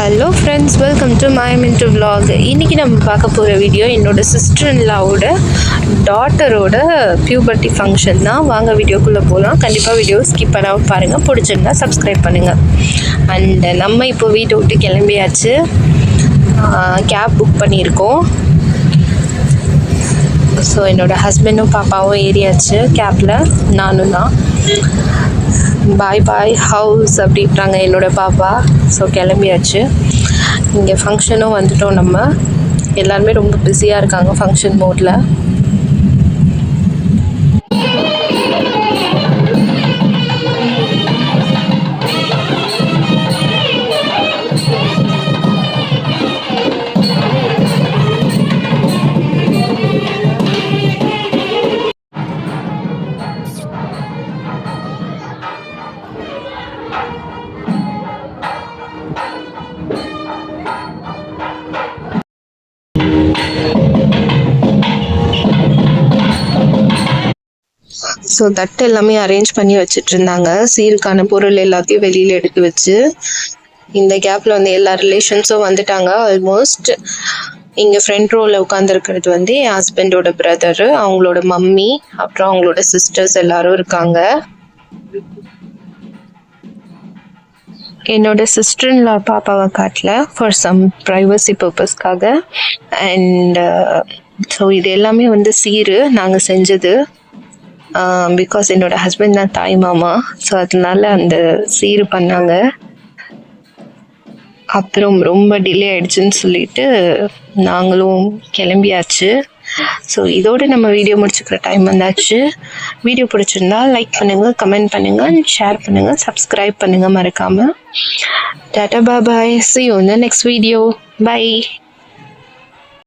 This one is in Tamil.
Hello friends welcome to my Mintu vlog இன்றைக்கி நம்ம பார்க்க போகிற வீடியோ என்னோட சிஸ்டர் இன்லாவோட டாட்டரோட பியூபர்ட்டி ஃபங்க்ஷன் தான். வாங்க வீடியோக்குள்ளே போகலாம் கண்டிப்பாக வீடியோ ஸ்கிப் பண்ணாமல் பாருங்கள் பிடிச்சிருந்தா சப்ஸ்கிரைப் பண்ணுங்கள் அண்ட் நம்ம இப்போ வீட்டை விட்டு கிளம்பியாச்சு. கேப் புக் பண்ணியிருக்கோம். ஸோ என்னோடய ஹஸ்பண்டும் பாப்பாவும் ஏறியாச்சு. கேப்பில் நானும் தான். பாய் பாய் ஹவுஸ் அப்படின்றாங்க என்னோடய பாப்பா. ஸோ கிளம்பியாச்சு. இங்கே ஃபங்க்ஷனும் வந்துட்டோம் நம்ம. எல்லாருமே ரொம்ப பிஸியாக இருக்காங்க ஃபங்க்ஷன் மோடில் ஸோ தட்டு எல்லாமே அரேஞ்ச் பண்ணி வச்சுட்டு இருந்தாங்க சீருக்கான பொருள் எல்லாத்தையும் வெளியில் எடுத்து வச்சு இந்த கேப்பில் வந்து எல்லா ரிலேஷன்ஸும் வந்துட்டாங்க. ஆல்மோஸ்ட் இங்கே ஃப்ரண்ட் ரோவில் உட்காந்துருக்கிறது வந்து என் ஹஸ்பண்டோட பிரதரு அவங்களோட மம்மி அப்புறம் அவங்களோட சிஸ்டர்ஸ் எல்லாரும் இருக்காங்க. என்னோட சிஸ்டர்ல பாப்பாவை காட்டல ஃபார் சம் ப்ரைவசி பர்பஸ்க்காக அண்ட் ஸோ இது எல்லாமே வந்து சீரு நாங்கள் செஞ்சது. Um, பிகாஸ் என்னோட ஹஸ்பண்ட் தான் தாய் மாமா ஸோ அதனால அந்த சீர் பண்ணாங்க. அப்புறம் ரொம்ப டிலே ஆயிடுச்சுன்னு சொல்லிட்டு நாங்களும் கிளம்பியாச்சு. ஸோ இதோடு நம்ம வீடியோ முடிச்சுக்கிற டைம் வந்தாச்சு. வீடியோ பிடிச்சிருந்தா லைக் பண்ணுங்கள் கமெண்ட் பண்ணுங்கள் ஷேர் பண்ணுங்கள் சப்ஸ்கிரைப் பண்ணுங்கள் மறக்காமல் tata bye bye see you next video bye